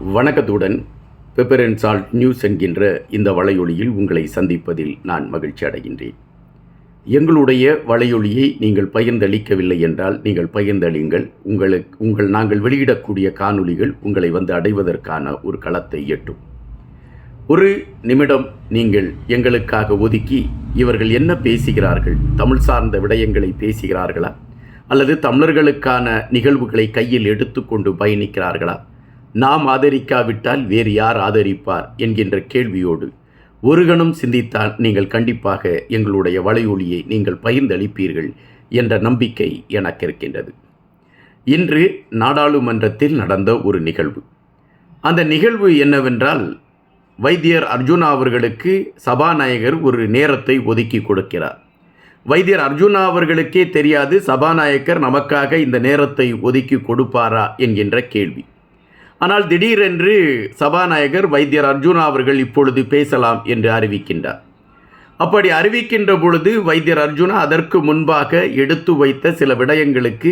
வணக்கத்துடன் pepper and salt news என்கின்ற இந்த வலையொலியில் உங்களை சந்திப்பதில் நான் மகிழ்ச்சி அடைகின்றேன். எங்களுடைய வலையொலியை நீங்கள் பகிர்ந்தளிக்கவில்லை என்றால் நீங்கள் பகிர்ந்தளியுங்கள் உங்களுக்கு உங்கள் நாங்கள் வெளியிடக்கூடிய காணொளிகள் உங்களை வந்து அடைவதற்கான ஒரு களத்தை எட்டும். ஒரு நிமிடம் நீங்கள் எங்களுக்காக ஒதுக்கி இவர்கள் என்ன பேசுகிறார்கள்? தமிழ் சார்ந்த விடயங்களை பேசுகிறார்களா? அல்லது தமிழர்களுக்கான நிகழ்வுகளை கையில் எடுத்துக்கொண்டு பயணிக்கிறார்களா? நாம் ஆதரிக்காவிட்டால் வேறு யார் ஆதரிப்பார் என்கின்ற கேள்வியோடு ஒரு கணம் சிந்தித்தால் நீங்கள் கண்டிப்பாக எங்களுடைய வலையொலியை நீங்கள் பகிர்ந்தளிப்பீர்கள் என்ற நம்பிக்கை எனக்கு இருக்கின்றது. இன்று நாடாளுமன்றத்தில் நடந்த ஒரு நிகழ்வு. அந்த நிகழ்வு என்னவென்றால் வைத்தியர் அர்ஜுனா அவர்களுக்கு சபாநாயகர் ஒரு நேரத்தை ஒதுக்கி கொடுக்கிறார். வைத்தியர் அர்ஜுனா அவர்களுக்கே தெரியாது சபாநாயகர் நமக்காக இந்த நேரத்தை ஒதுக்கி கொடுப்பாரா என்கின்ற கேள்வி. ஆனால் திடீரென்று சபாநாயகர் வைத்தியர் அர்ஜுனா அவர்கள் இப்பொழுது பேசலாம் என்று அறிவிக்கின்றார். அப்படி அறிவிக்கின்ற பொழுது வைத்தியர் அர்ஜுனா அதற்கு முன்பாக எடுத்து வைத்த சில விடயங்களுக்கு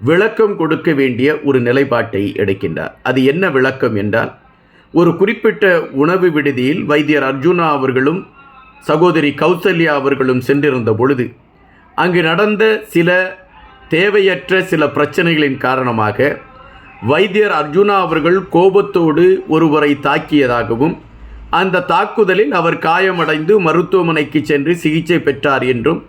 விளக்கம் கொடுக்க வேண்டிய ஒரு நிலைப்பாட்டை எடுக்கின்றார். அது என்ன விளக்கம் என்றால் ஒரு குறிப்பிட்ட உணவு விடுதியில் வைத்தியர் அர்ஜுனா அவர்களும் சகோதரி கௌசல்யா அவர்களும் சென்றிருந்த பொழுது அங்கு நடந்த சில தேவையற்ற சில பிரச்சனைகளின் காரணமாக வைத்தியர் அர்ஜுனா அவர்கள் கோபத்தோடு ஒருவரை தாக்கியதாகவும் அந்த தாக்குதலில் அவர் காயமடைந்து மருத்துவமனைக்கு சென்று சிகிச்சை பெற்றார் என்றும்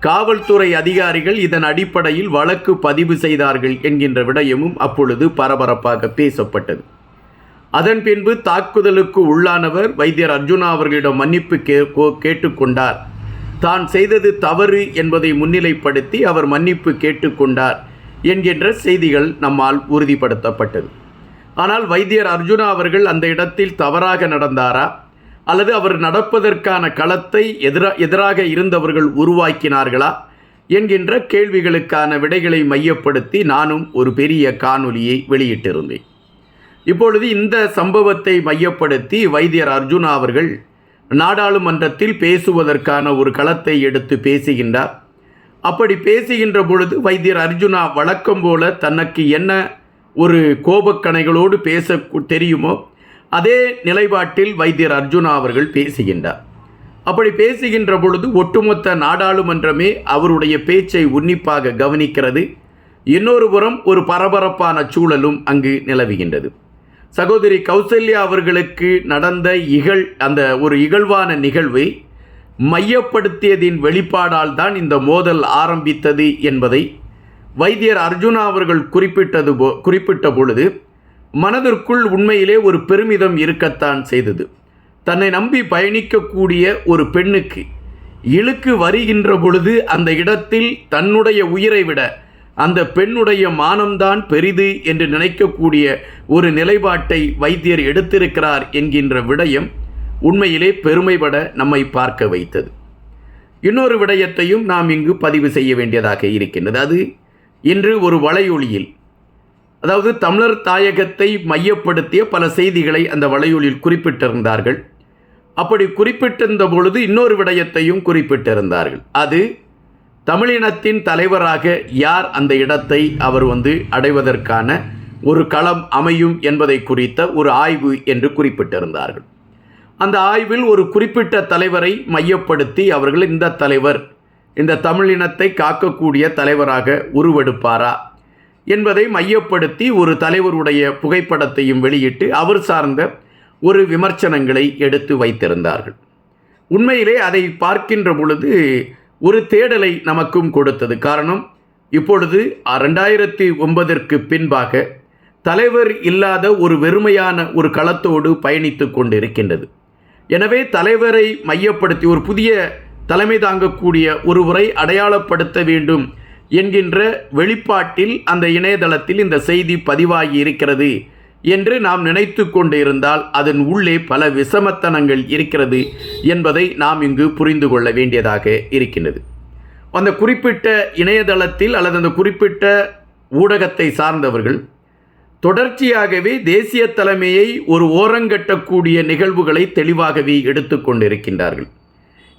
காவல்துறை அதிகாரிகள் இதன் அடிப்படையில் வழக்கு பதிவு செய்தார்கள் என்கின்ற விடயமும் அப்பொழுது பரபரப்பாக பேசப்பட்டது. அதன் பின்பு தாக்குதலுக்கு உள்ளானவர் வைத்தியர் அர்ஜுனா அவர்களிடம் மன்னிப்பு கே கேட்டுக்கொண்டார். தான் செய்தது தவறு என்பதை முன்னிலைப்படுத்தி அவர் மன்னிப்பு கேட்டுக்கொண்டார். என்கின்ற செய்திகள் நம்மால் உறுதிப்படுத்தப்பட்டது. ஆனால் வைத்தியர் அர்ஜுனா அவர்கள் அந்த இடத்தில் தவறாக நடந்தாரா? அல்லது அவர் நடப்பதற்கான களத்தை எதிரா எதிராக இருந்தவர்கள் உருவாக்கினார்களா? என்கின்ற கேள்விகளுக்கான விடைகளை மையப்படுத்தி நானும் ஒரு பெரிய காணொலியை வெளியிட்டிருந்தேன். இப்பொழுது இந்த சம்பவத்தை மையப்படுத்தி வைத்தியர் அர்ஜுனா அவர்கள் நாடாளுமன்றத்தில் பேசுவதற்கான ஒரு களத்தை எடுத்து பேசுகின்றார். அப்படி பேசுகின்ற பொழுது வைத்தியர் அர்ஜுனா வழக்கம் போல தனக்கு என்ன ஒரு கோபக்கணைகளோடு பேச தெரியுமோ அதே நிலைப்பாட்டில் வைத்தியர் அர்ஜுனா அவர்கள் பேசுகின்றார். அப்படி பேசுகின்ற பொழுது ஒட்டுமொத்த நாடாளுமன்றமே அவருடைய பேச்சை உன்னிப்பாக கவனிக்கிறது. இன்னொரு புறம் ஒரு பரபரப்பான சூழலும் அங்கு நிலவுகின்றது. சகோதரி கௌசல்யா அவர்களுக்கு நடந்த இகழ் அந்த ஒரு இகழ்வான நிகழ்வை மையப்படுத்தியதின் வெளிப்பாடால் தான் இந்த மோதல் ஆரம்பித்தது என்பதை வைத்தியர் அர்ஜுனா அவர்கள் குறிப்பிட்டது போ குறிப்பிட்ட பொழுது மனதிற்குள் உண்மையிலே ஒரு பெருமிதம் இருக்கத்தான் செய்தது. தன்னை நம்பி பயணிக்கக்கூடிய ஒரு பெண்ணுக்கு இழுக்கு வருகின்ற பொழுது அந்த இடத்தில் தன்னுடைய உயிரை விட அந்த பெண்ணுடைய மானம்தான் பெரிது என்று நினைக்கக்கூடிய ஒரு நிலைப்பாட்டை வைத்தியர் எடுத்திருக்கிறார் என்கின்ற விடயம் உண்மையிலே பெருமைப்பட நம்மை பார்க்க வைத்தது. இன்னொரு விடயத்தையும் நாம் இங்கு பதிவு செய்ய வேண்டியதாக இருக்கின்றது. அது இன்று ஒரு வலையொலியில் அதாவது தமிழர் தாயகத்தை மையப்படுத்திய பல செய்திகளை அந்த வலையொலியில் குறிப்பிட்டிருந்தார்கள். அப்படி குறிப்பிட்டிருந்த பொழுது இன்னொரு விடயத்தையும் குறிப்பிட்டிருந்தார்கள். அது தமிழினத்தின் தலைவராக யார் அந்த இடத்தை அவர் வந்து அடைவதற்கான ஒரு களம் அமையும் என்பதை குறித்த ஒரு ஆய்வு என்று குறிப்பிட்டிருந்தார்கள். அந்த ஆய்வில் ஒரு குறிப்பிட்ட தலைவரை மையப்படுத்தி அவர்கள் இந்த தலைவர் இந்த தமிழினத்தை காக்கக்கூடிய தலைவராக உருவெடுப்பாரா என்பதை மையப்படுத்தி ஒரு தலைவருடைய புகைப்படத்தையும் வெளியிட்டு அவர் சார்ந்த ஒரு விமர்சனங்களை எடுத்து வைத்திருந்தார்கள். உண்மையிலே அதை பார்க்கின்ற பொழுது ஒரு தேடலை நமக்கும் கொடுத்தது. காரணம் இப்பொழுது ரெண்டாயிரத்தி ஒன்பதற்கு பின்பாக தலைவர் இல்லாத ஒரு வெறுமையான ஒரு களத்தோடு பயணித்து கொண்டிருக்கின்றது. எனவே தலைவரை மையப்படுத்தி ஒரு புதிய தலைமை தாங்கக்கூடிய ஒருவரை அடையாளப்படுத்த வேண்டும் என்கின்ற வெளிப்பாட்டில் அந்த இணையதளத்தில் இந்த செய்தி பதிவாகி இருக்கிறது என்று நாம் நினைத்து கொண்டிருந்தால் அதன் உள்ளே பல விஷமத்தனங்கள் இருக்கிறது என்பதை நாம் இங்கு புரிந்து கொள்ள வேண்டியதாக இருக்கின்றது. அந்த குறிப்பிட்ட இணையதளத்தில் அல்லது அந்த குறிப்பிட்ட ஊடகத்தை சார்ந்தவர்கள் தொடர்ச்சியாகவே தேசிய தலைமையை ஒரு ஓரங்கட்டக்கூடிய நிகழ்வுகளை தெளிவாகவே எடுத்துக்கொண்டிருக்கின்றார்கள்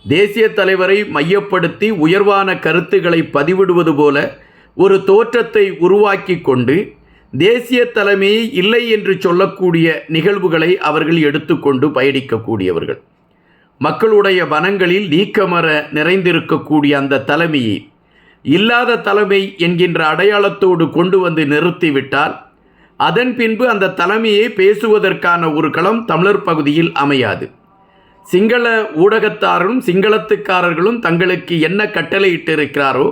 தேசிய தலைவரை மையப்படுத்தி உயர்வான கருத்துக்களை பதிவிடுவது போல ஒரு தோற்றத்தை உருவாக்கி கொண்டு தேசிய தலைமையை இல்லை என்று சொல்லக்கூடிய நிகழ்வுகளை அவர்கள் எடுத்துக்கொண்டு பயணிக்கக்கூடியவர்கள். மக்களுடைய வனங்களில் நீக்கமர நிறைந்திருக்கக்கூடிய அந்த தலைமையை இல்லாத தலைமை என்கின்ற அடையாளத்தோடு கொண்டு வந்து நிறுத்திவிட்டால் அதன் பின்பு அந்த தலைமையை பேசுவதற்கான ஒரு களம் தமிழர் பகுதியில் அமையாது. சிங்கள ஊடகத்தாரும் சிங்களத்துக்காரர்களும் தங்களுக்கு என்ன கட்டளையிட்டிருக்கிறாரோ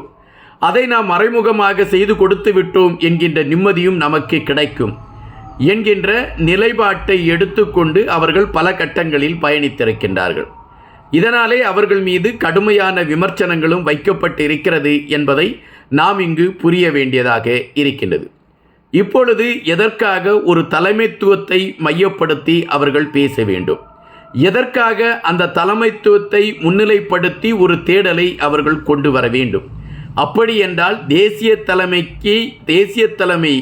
அதை நாம் மறைமுகமாக செய்து கொடுத்து விட்டோம் என்கின்ற நிம்மதியும் நமக்கு கிடைக்கும் என்கின்ற நிலைப்பாட்டை எடுத்துக்கொண்டு அவர்கள் பல கட்டங்களில் பயணித்திருக்கின்றார்கள். இதனாலே அவர்கள் மீது கடுமையான விமர்சனங்களும் வைக்கப்பட்டு இருக்கிறது என்பதை நாம் இங்கு புரிய வேண்டியதாக இருக்கின்றது. இப்பொழுது எதற்காக ஒரு தலைமைத்துவத்தை மையப்படுத்தி அவர்கள் பேச வேண்டும்? எதற்காக அந்த தலைமைத்துவத்தை முன்னிலைப்படுத்தி ஒரு தேடலை அவர்கள் கொண்டு வர வேண்டும்? அப்படி என்றால் தேசிய தலைமைக்கு தேசிய தலைமை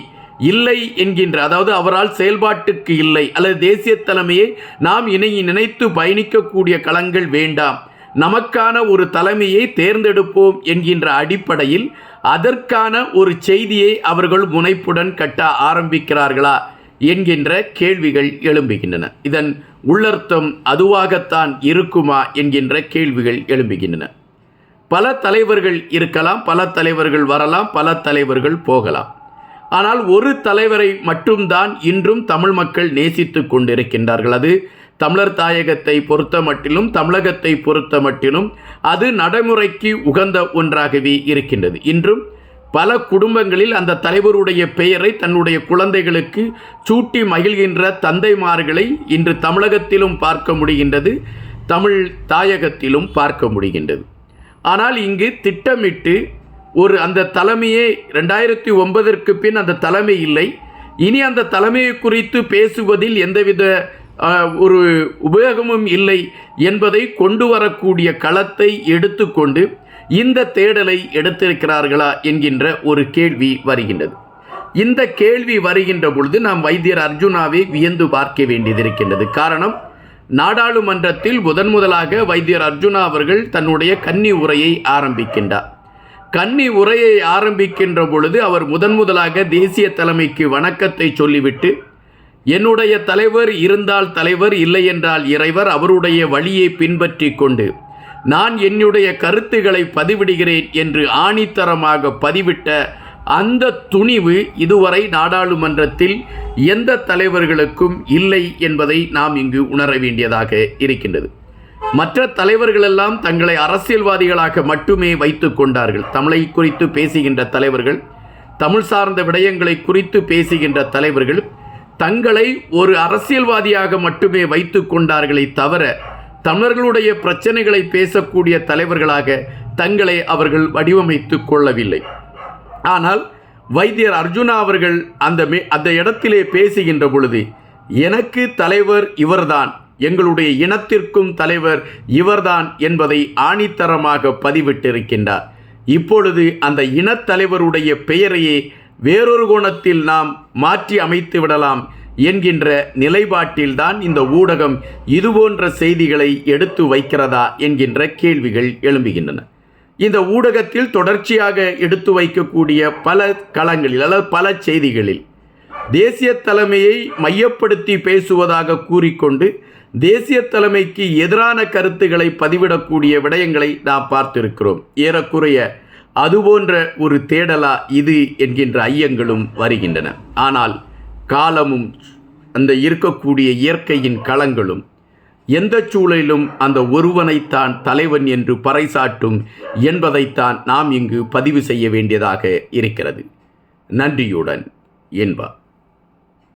இல்லை என்கின்ற அதாவது அவரால் செயல்பாட்டுக்கு இல்லை அல்லது தேசிய தலைமையை நாம் இணை நினைத்து பயணிக்கக்கூடிய களங்கள் வேண்டாம். நமக்கான ஒரு தலைமையை தேர்ந்தெடுப்போம் என்கின்ற அடிப்படையில் அதற்கான ஒரு செய்தியை அவர்கள் முனைப்புடன் கட்ட ஆரம்பிக்கிறார்களா என்கின்ற கேள்விகள் எழும்புகின்றன. இதன் உள்ளர்த்தம் அதுவாகத்தான் இருக்குமா என்கின்ற கேள்விகள் எழும்புகின்றன. பல தலைவர்கள் இருக்கலாம் பல தலைவர்கள் வரலாம் பல தலைவர்கள் போகலாம். ஆனால் ஒரு தலைவரை மட்டும்தான் இன்றும் தமிழ் மக்கள் நேசித்து கொண்டிருக்கின்றார்கள். அது தமிழர் தாயகத்தை பொறுத்த மட்டிலும் தமிழகத்தை பொறுத்த மட்டிலும் அது நடைமுறைக்கு உகந்த ஒன்றாகவே இருக்கின்றது. இன்றும் பல குடும்பங்களில் அந்த தலைவருடைய பெயரை தன்னுடைய குழந்தைகளுக்கு சூட்டி மகிழ்கின்ற தந்தைமார்களை இன்று தமிழகத்திலும் பார்க்க முடிகின்றது தமிழ் தாயகத்திலும் பார்க்க முடிகின்றது. ஆனால் இங்கு திட்டமிட்டு ஒரு அந்த தலைமையே ரெண்டாயிரத்தி ஒன்பதற்கு பின் அந்த தலைமை இல்லை. இனி அந்த தலைமையை குறித்து பேசுவதில் எந்தவித ஒரு உபயோகமும் இல்லை என்பதை கொண்டு வரக்கூடிய களத்தை எடுத்துக்கொண்டு இந்த தேடலை எடுத்திருக்கிறார்களா என்கின்ற ஒரு கேள்வி வருகின்றது. இந்த கேள்வி வருகின்ற பொழுது நாம் வைத்தியர் அர்ஜுனாவை வியந்து பார்க்க வேண்டியது இருக்கின்றது. காரணம் நாடாளுமன்றத்தில் முதன் முதலாக வைத்தியர் அர்ஜுனா அவர்கள் தன்னுடைய கன்னி உரையை ஆரம்பிக்கின்றார். கன்னி உரையை ஆரம்பிக்கின்ற பொழுது அவர் முதன் முதலாக தேசிய தலைமைக்கு வணக்கத்தை சொல்லிவிட்டு என்னுடைய தலைவர் இருந்தால் தலைவர் இல்லை என்றால் இறைவர் அவருடைய வழியை பின்பற்றி கொண்டு நான் என்னுடைய கருத்துக்களை பதிவிடுகிறேன் என்று ஆணித்தரமாக பதிவிட்ட அந்த துணிவு இதுவரை நாடாளுமன்றத்தில் எந்த தலைவர்களுக்கும் இல்லை என்பதை நாம் இங்கு உணர வேண்டியதாக இருக்கின்றது. மற்ற தலைவர்களெல்லாம் தங்களை அரசியல்வாதிகளாக மட்டுமே வைத்து கொண்டார்கள். தமிழை குறித்து பேசுகின்ற தலைவர்கள் தமிழ் சார்ந்த விடயங்களை குறித்து பேசுகின்ற தலைவர்கள் தங்களை ஒரு அரசியல்வாதியாக மட்டுமே வைத்து கொண்டார்களே தவிர தமிழர்களுடைய பிரச்சனைகளை பேசக்கூடிய தலைவர்களாக தங்களை அவர்கள் வடிவமைத்து கொள்ளவில்லை. ஆனால் வைத்தியர் அர்ஜுனா அவர்கள் அந்த மே அந்த இடத்திலே பேசுகின்ற பொழுது எனக்கு தலைவர் இவர்தான் எங்களுடைய இனத்திற்கும் தலைவர் இவர்தான் என்பதை ஆணித்தரமாக பதிவிட்டிருக்கின்றார். இப்பொழுது அந்த இனத்தலைவருடைய பெயரையே வேறொரு கோணத்தில் நாம் மாற்றி அமைத்து விடலாம் என்கின்ற நிலைப்பாட்டில்தான் இந்த ஊடகம் இதுபோன்ற செய்திகளை எடுத்து வைக்கிறதா என்கின்ற கேள்விகள் எழும்புகின்றன. இந்த ஊடகத்தில் தொடர்ச்சியாக எடுத்து வைக்கக்கூடிய பல களங்களில் அல்லது பல செய்திகளில் தேசிய தலைமையை மையப்படுத்தி பேசுவதாக கூறிக்கொண்டு தேசிய தலைமைக்கு எதிரான கருத்துக்களை பதிவிடக்கூடிய விடயங்களை நாம் பார்த்திருக்கிறோம். ஏறக்குறைய அதுபோன்ற ஒரு தேடலா இது என்கின்ற ஐயங்களும் வருகின்றன. ஆனால் காலமும் அந்த இருக்கக்கூடிய இயற்கையின் களங்களும் எந்த சூழலிலும் அந்த ஒருவனைத்தான் தலைவன் என்று பறைசாட்டும் என்பதைத்தான் நாம் இங்கு பதிவு செய்ய வேண்டியதாக இருக்கிறது. நன்றியுடன் என்பார்.